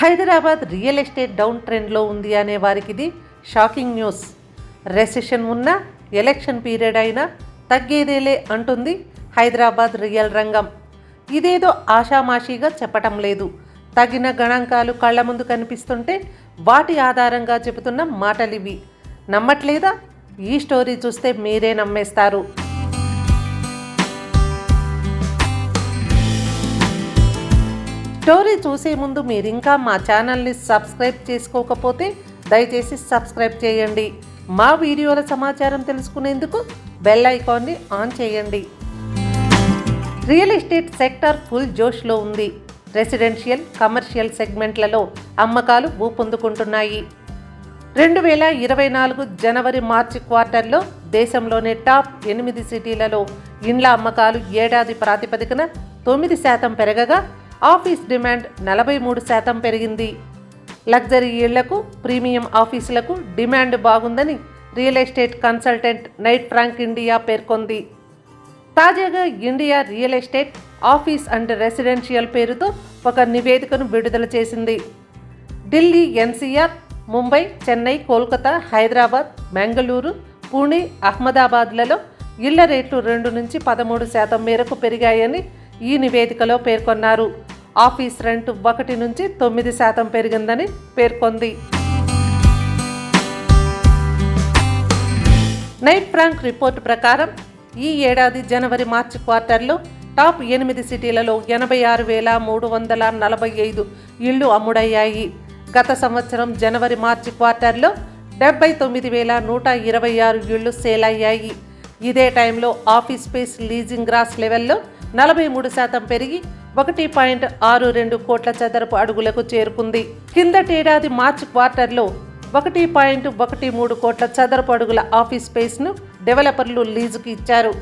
Hyderabad real estate down ట్రెండ్లో ఉంది అనే వారికి ఇది షాకింగ్ న్యూస్. రెసెషన్ ఉన్నా ఎలక్షన్ పీరియడ్ అయినా తగ్గేదేలే అంటుంది హైదరాబాద్ రియల్ రంగం. ఇదేదో ఆషామాషీగా చెప్పటం లేదు. తగిన గణాంకాలు కళ్ళ ముందు కనిపిస్తుంటే వాటి ఆధారంగా చెబుతున్న మాటలివి. నమ్మట్లేదా? ఈ స్టోరీ చూస్తే మీరే నమ్మేస్తారు. స్టోరీ చూసే ముందు మీరు ఇంకా మా ఛానల్ని సబ్స్క్రైబ్ చేసుకోకపోతే దయచేసి సబ్స్క్రైబ్ చేయండి. మా వీడియోల సమాచారం తెలుసుకునేందుకు బెల్ ఐకాన్ని ఆన్ చేయండి. రియల్ ఎస్టేట్ సెక్టర్ ఫుల్ జోష్లో ఉంది. రెసిడెన్షియల్ కమర్షియల్ సెగ్మెంట్లలో అమ్మకాలు ఊపందుకుంటున్నాయి రెండు వేల ఇరవై నాలుగు జనవరి మార్చి క్వార్టర్లో దేశంలోని టాప్ ఎనిమిది సిటీలలో ఇండ్ల అమ్మకాలు ఏడాది ప్రాతిపదికన తొమ్మిది శాతం పెరగగా ఆఫీస్ డిమాండ్ నలభై మూడు శాతం పెరిగింది. లగ్జరీ ఇళ్ళకు ప్రీమియం ఆఫీసులకు డిమాండ్ బాగుందని real estate consultant Knight Frank India పేర్కొంది. తాజాగా India real estate office and residential పేరుతో ఒక నివేదికను విడుదల చేసింది. ఢిల్లీ ఎన్సీఆర్ ముంబై చెన్నై కోల్కతా హైదరాబాద్ బెంగళూరు పూణే అహ్మదాబాద్లలో ఇళ్ళ రేట్లు రెండు నుంచి పదమూడు శాతం మేరకు పెరిగాయని ఈ నివేదికలో పేర్కొన్నారు. ఆఫీస్ రెంట్ ఒకటి నుంచి తొమ్మిది శాతం పెరిగిందని పేర్కొంది. నైట్ ఫ్రాంక్ రిపోర్ట్ ప్రకారం ఈ ఏడాది జనవరి మార్చి క్వార్టర్లో టాప్ ఎనిమిది సిటీలలో ఎనభై ఆరు వేల మూడు వందల నలభై ఐదు ఇళ్ళు అమ్ముడయ్యాయి. గత సంవత్సరం జనవరి మార్చి క్వార్టర్లో డెబ్బై తొమ్మిది వేల నూట ఇరవై ఆరు ఇళ్ళు సేల్ అయ్యాయి. ఇదే టైంలో ఆఫీస్ స్పేస్ లీజింగ్ గ్రాస్ లెవెల్లో నలభై మూడు శాతం పెరిగి ఒకటి పాయింట్ ఆరు రెండు కోట్ల చదరపు అడుగులకు చేరుకుంది. కిందటేడాది మార్చి క్వార్టర్లో ఒకటి పాయింట్ ఒకటి మూడు కోట్ల చదరపు అడుగుల ఆఫీస్ స్పేస్ను డెవలపర్లు లీజుకి ఇచ్చారు.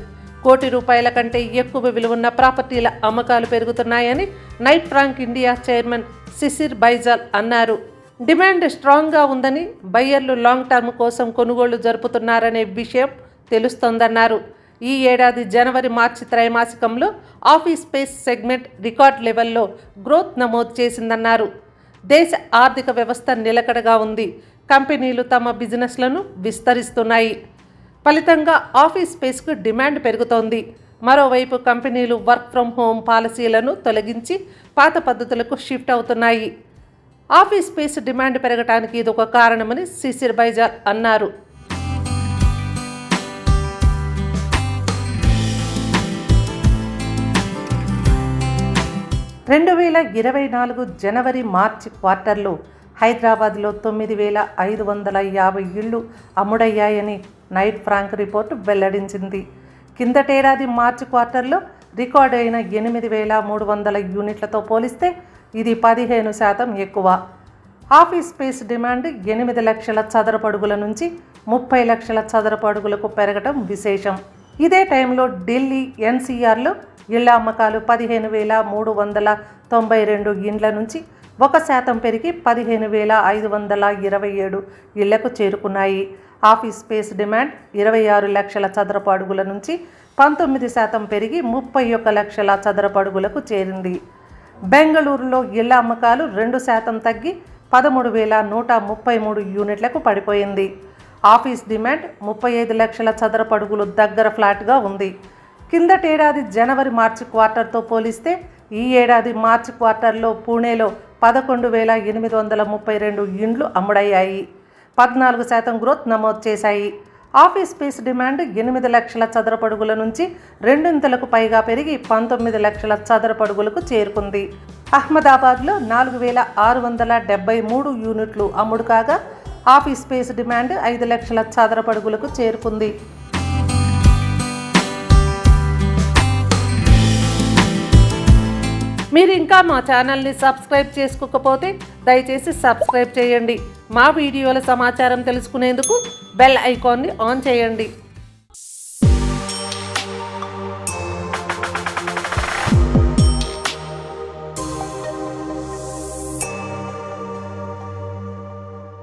కోటి రూపాయల కంటే ఎక్కువ విలువన్న ప్రాపర్టీల అమ్మకాలు పెరుగుతున్నాయని Knight Frank India chairman Shishir Baijal అన్నారు. డిమాండ్ స్ట్రాంగ్గా ఉందని బయ్యర్లు లాంగ్ టర్మ్ కోసం కొనుగోళ్ళు జరుపుతున్నారనే విషయం తెలుస్తోందన్నారు. ఈ ఏడాది జనవరి మార్చి త్రైమాసికంలో ఆఫీస్ స్పేస్ సెగ్మెంట్ రికార్డ్ లెవెల్లో గ్రోత్ నమోదు చేసిందన్నారు. దేశ ఆర్థిక వ్యవస్థ నిలకడగా ఉంది. కంపెనీలు తమ బిజినెస్లను విస్తరిస్తున్నాయి. ఫలితంగా ఆఫీస్ స్పేస్కు డిమాండ్ పెరుగుతోంది. మరోవైపు కంపెనీలు వర్క్ ఫ్రం హోమ్ పాలసీలను తొలగించి పాత పద్ధతులకు షిఫ్ట్ అవుతున్నాయి. ఆఫీస్ స్పేస్ డిమాండ్ పెరగడానికి ఇది ఒక కారణమని సిసిర్ బైజాల్ అన్నారు. రెండు వేల ఇరవై నాలుగు జనవరి మార్చి క్వార్టర్లో హైదరాబాద్లో తొమ్మిది వేల ఐదు వందల యాభై ఇళ్ళు అమ్ముడయ్యాయని నైట్ ఫ్రాంక్ రిపోర్ట్ వెల్లడించింది. కిందటేడాది మార్చి క్వార్టర్లో రికార్డ్ అయిన ఎనిమిది వేల మూడు వందల యూనిట్లతో పోలిస్తే ఇది పదిహేను శాతం ఎక్కువ. ఆఫీస్ స్పేస్ డిమాండ్ ఎనిమిది లక్షల చదరపడుగుల నుంచి ముప్పై లక్షల చదరపడుగులకు పెరగటం విశేషం. ఇదే టైంలో ఢిల్లీ ఎన్సీఆర్లో ఇళ్ళ అమ్మకాలు పదిహేను వేల మూడు వందల తొంభై రెండు ఇండ్ల నుంచి ఒక శాతం పెరిగి పదిహేను వేల ఐదు వందల ఇరవై ఏడు ఇళ్ళకు చేరుకున్నాయి. ఆఫీస్ స్పేస్ డిమాండ్ ఇరవై ఆరు లక్షల చదరపు అడుగుల నుంచి పంతొమ్మిది శాతం పెరిగి ముప్పై ఒక్క లక్షల చదరపు అడుగులకు చేరింది. బెంగళూరులో ఇళ్ళ అమ్మకాలు రెండు శాతం తగ్గి పదమూడు వేల నూట ముప్పై మూడు యూనిట్లకు పడిపోయింది. ఆఫీస్ డిమాండ్ ముప్పై ఐదు లక్షల చదరపు అడుగులు దగ్గర ఫ్లాట్గా ఉంది. కిందటేడాది జనవరి మార్చి క్వార్టర్తో పోలిస్తే ఈ ఏడాది మార్చి క్వార్టర్లో పూణేలో పదకొండు వేల ఎనిమిది వందల ముప్పై రెండు ఇండ్లు అమ్ముడయ్యాయి. పద్నాలుగు శాతం గ్రోత్ నమోదు చేశాయి. ఆఫీస్ స్పేస్ డిమాండ్ ఎనిమిది లక్షల చదరపడుగుల నుంచి రెండింతలకు పైగా పెరిగి పంతొమ్మిది లక్షల చదరపడుగులకు చేరుకుంది. అహ్మదాబాద్లో నాలుగు వేల ఆరు వందల డెబ్బై మూడు యూనిట్లు అమ్ముడు కాగా ఆఫీస్ స్పేస్ డిమాండ్ ఐదు లక్షల చదరపడుగులకు చేరుకుంది. మీరు ఇంకా మా ఛానల్ని సబ్స్క్రైబ్ చేసుకోకపోతే దయచేసి సబ్స్క్రైబ్ చేయండి. మా వీడియోల సమాచారం తెలుసుకునేందుకు బెల్ ఐకాన్ని ఆన్ చేయండి.